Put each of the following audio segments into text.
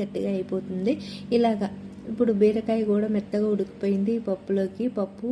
గట్టిగా అయిపోతుంది. ఇలాగా ఇప్పుడు బీరకాయ కూడా మెత్తగా ఉడికిపోయింది ఈ పప్పులోకి. పప్పు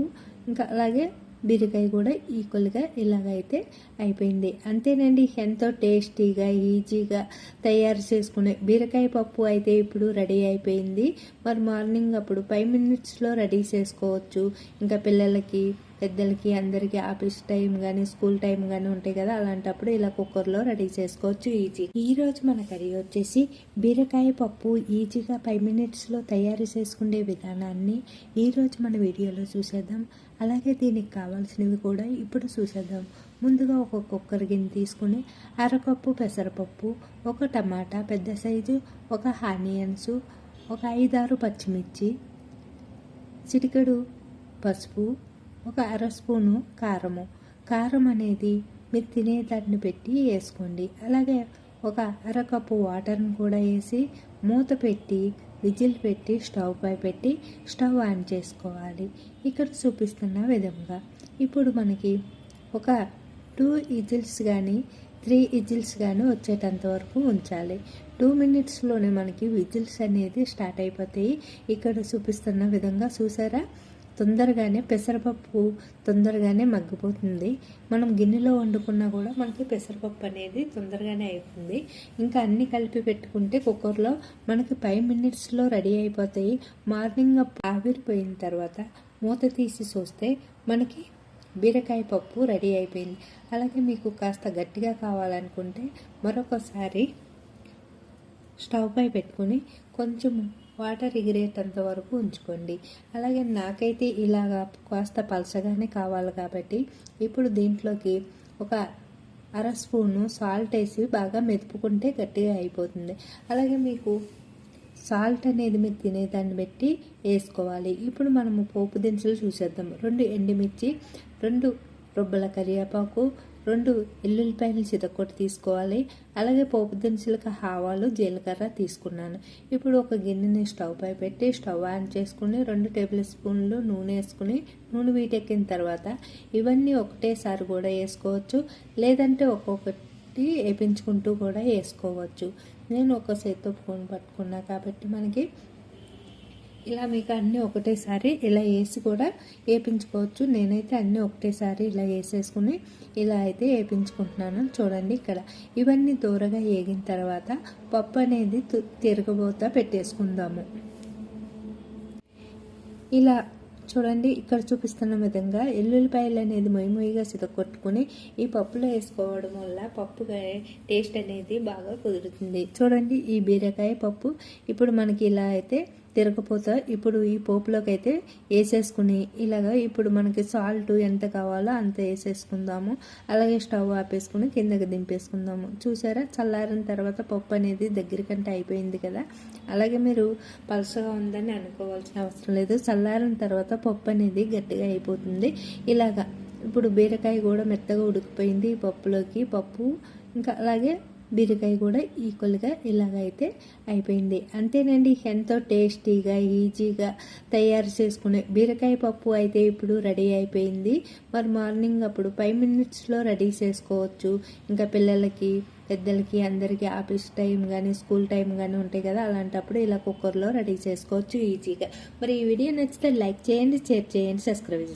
ఇంకా అలాగే బీరకాయ కూడా ఈక్వల్గా ఇలాగైతే అయిపోయింది. అంతేనండి ఎంతో టేస్టీగా ఈజీగా తయారు చేసుకునే బీరకాయ పప్పు అయితే ఇప్పుడు రెడీ అయిపోయింది. మరి మార్నింగ్ అప్పుడు ఫైవ్ మినిట్స్లో రెడీ చేసుకోవచ్చు. ఇంకా పిల్లలకి పెద్దలకి అందరికీ ఆఫీస్ టైం కానీ స్కూల్ టైం కానీ ఉంటాయి కదా అలాంటప్పుడు ఇలా కుక్కర్లో రెడీ చేసుకోవచ్చు ఈజీ. ఈ రోజు మన కర్రీ వచ్చేసి బీరకాయ పప్పు ఈజీగా ఫైవ్ మినిట్స్లో తయారు చేసుకునే విధానాన్ని ఈ రోజు మన వీడియోలో చూసేద్దాం. అలాగే దీనికి కావాల్సినవి కూడా ఇప్పుడు చూసేద్దాం. ముందుగా ఒక కుక్కర్ గిన్నె తీసుకుని అరకప్పు పెసరపప్పు ఒక టమాటా పెద్ద సైజు ఒక ఆనియన్స్ ఒక ఐదారు పచ్చిమిర్చి చిటికెడు పసుపు ఒక అర స్పూను కారము. కారం అనేది మీరు తినేదాన్ని పెట్టి వేసుకోండి. అలాగే ఒక అరకప్పు వాటర్ని కూడా వేసి మూత పెట్టి విజిల్ పెట్టి స్టవ్ పై పెట్టి స్టవ్ ఆన్ చేసుకోవాలి. ఇక్కడ చూపిస్తున్న విధంగా. ఇప్పుడు మనకి ఒక టూ ఇజిల్స్ కానీ త్రీ ఇజిల్స్ కానీ వచ్చేటంత వరకు ఉంచాలి. టూ మినిట్స్లోనే మనకి విజిల్స్ అనేది స్టార్ట్ అయిపోతాయి. ఇక్కడ చూపిస్తున్న విధంగా చూసారా? తొందరగానే పెసరపప్పు తొందరగానే మగ్గిపోతుంది. మనం గిన్నెలో వండుకున్నా కూడా మనకి పెసరపప్పు అనేది తొందరగానే అవుతుంది ఇంకా అన్ని కలిపి పెట్టుకుంటే కుక్కర్లో మనకి ఫైవ్ మినిట్స్లో రెడీ అయిపోతాయి. మార్నింగ్ ఆవిరిపోయిన తర్వాత మూత తీసి చూస్తే మనకి బీరకాయ పప్పు రెడీ అయిపోయింది. అలాగే మీకు కాస్త గట్టిగా కావాలనుకుంటే మరొకసారి స్టవ్ పై పెట్టుకొని కొంచెం వాటర్ ఎగిరేటంత వరకు ఉంచుకోండి. అలాగే నాకైతే ఇలాగా కాస్త పలసగానే కావాలి కాబట్టి ఇప్పుడు దీంట్లోకి ఒక అర స్పూను సాల్ట్ వేసి బాగా మెదుపుకుంటే గట్టిగా అయిపోతుంది. అలాగే మీకు సాల్ట్ అనేది మీరు తినేదాన్ని బట్టి వేసుకోవాలి. ఇప్పుడు మనము పోపు దినుసులు చూసేద్దాం. రెండు ఎండుమిర్చి రెండు రొబ్బల కరివేపాకు రెండు ఎల్లుల్లిపాయలు చితకొట్టి తీసుకోవాలి. అలాగే పోపు దినుసులకు ఆవాలు జీలకర్ర తీసుకున్నాను. ఇప్పుడు ఒక గిన్నెని స్టవ్ పై పెట్టి స్టవ్ ఆన్ చేసుకుని రెండు టేబుల్ స్పూన్లు నూనె వేసుకుని నూనె వీటెక్కిన తర్వాత ఇవన్నీ ఒకటేసారి కూడా వేసుకోవచ్చు. లేదంటే ఒక్కొక్కటి వేపించుకుంటూ కూడా వేసుకోవచ్చు. నేను ఒక చేత్తో ఫోన్ పట్టుకున్నా కాబట్టి మనకి ఇలా మీకు అన్నీ ఒకటేసారి ఇలా వేసి కూడా వేపించుకోవచ్చు. నేనైతే అన్నీ ఒకటేసారి ఇలా వేసేసుకుని ఇలా అయితే వేపించుకుంటున్నాను. చూడండి ఇక్కడ. ఇవన్నీ దూరగా వేగిన తర్వాత పప్పు అనేది తిరగబోతా పెట్టేసుకుందాము. ఇలా చూడండి ఇక్కడ చూపిస్తున్న విధంగా ఎల్లుల్లిపాయలు అనేది మొయ్యి సిదకొట్టుకుని ఈ పప్పులో వేసుకోవడం వల్ల పప్పు టేస్ట్ అనేది బాగా కుదురుతుంది. చూడండి ఈ బీరకాయ పప్పు. ఇప్పుడు మనకి ఇలా అయితే తిరగపోతా. ఇప్పుడు ఈ పోపులోకి అయితే వేసేసుకుని ఇలాగా ఇప్పుడు మనకి సాల్ట్ ఎంత కావాలో అంత వేసేసుకుందాము. అలాగే స్టవ్ ఆపేసుకుని కిందకి దింపేసుకుందాము. చూసారా? చల్లారిన తర్వాత పప్పు అనేది దగ్గరికంటే అయిపోయింది కదా. అలాగే మీరు పలుసగా ఉందని అనుకోవాల్సిన అవసరం లేదు. చల్లారిన తర్వాత పప్పు అనేది గట్టిగా అయిపోతుంది. ఇలాగా. ఇప్పుడు బీరకాయ కూడా మెత్తగా ఉడికిపోయింది ఈ పప్పులోకి. పప్పు ఇంకా అలాగే బీరకాయ కూడా ఈక్వల్గా ఇలాగైతే అయిపోయింది. అంతేనండి ఎంతో టేస్టీగా ఈజీగా తయారు చేసుకునే బీరకాయ పప్పు అయితే ఇప్పుడు రెడీ అయిపోయింది. మరి మార్నింగ్ అప్పుడు ఫైవ్ మినిట్స్లో రెడీ చేసుకోవచ్చు. ఇంకా పిల్లలకి పెద్దలకి అందరికీ ఆఫీస్ టైం కానీ స్కూల్ టైం కానీ ఉంటాయి కదా అలాంటప్పుడు ఇలా కుక్కర్లో రెడీ చేసుకోవచ్చు ఈజీగా. మరి ఈ వీడియో నచ్చితే లైక్ చేయండి షేర్ చేయండి సబ్స్క్రైబ్ చేయండి.